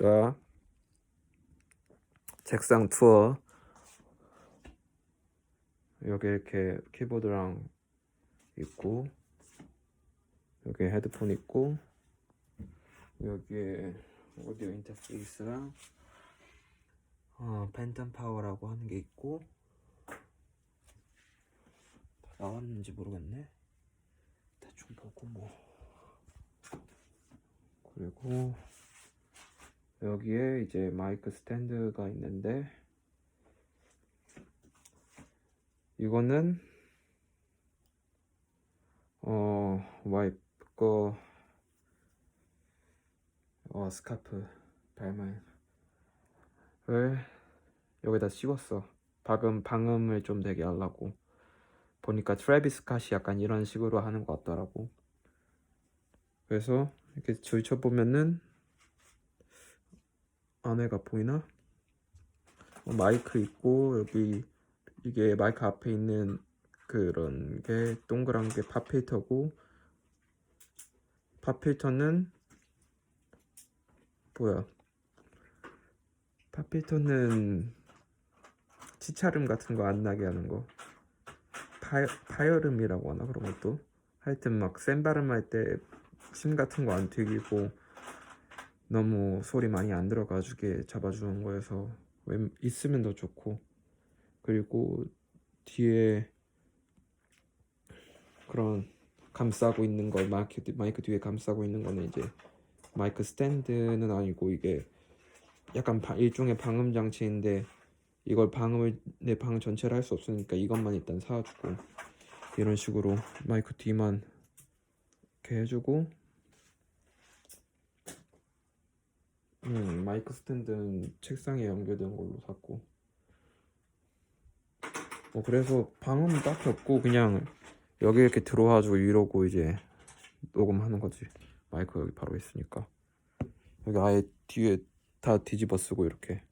자, 책상 투어. 여기 이렇게 키보드랑 있고, 여기 헤드폰 있고, 여기에 오디오 인터페이스랑 어, 팬텀 파워라고 하는 게 있고, 다 나왔는지 모르겠네. 대충 보고 뭐. 그리고 여기에 이제 마이크 스탠드가 있는데 이거는 어 와이프 거 어, 스카프 발만을 여기다 씌웠어. 방음 방음을 좀 되게 하려고. 보니까 트래비스 캇이 약간 이런 식으로 하는 것 같더라고. 그래서 이렇게 줄쳐보면은 안에가 보이나? 어, 마이크 있고 여기 이게 마이크 앞에 있는 그런 게 동그란 게 팝필터고 팝필터는 뭐야? 팝필터는 치차름 같은 거 안 나게 하는 거. 파, 파열음이라고 하나 그런 것도? 하여튼 막 센 발음 할 때 심 같은 거 안 튀기고 너무 소리 많이 안 들어가주게 잡아주는 거여서 웬- 있으면 더 좋고. 그리고 뒤에 그런 감싸고 있는 거 마이크, 뒤- 마이크 뒤에 감싸고 있는 거는 이제 마이크 스탠드는 아니고 이게 약간 바- 일종의 방음 장치인데 이걸 방음을 내 방 전체를 할 수 없으니까 이것만 일단 사주고 이런 식으로 마이크 뒤만 이렇게 해주고 음 마이크 스탠드는 책상에 연결된 걸로 샀고. 뭐 그래서 방음은 딱히 없고 그냥 여기 이렇게 들어와가지고 이러고 이제 녹음하는 거지. 마이크 여기 바로 있으니까. 여기 아예 뒤에 다 뒤집어 쓰고 이렇게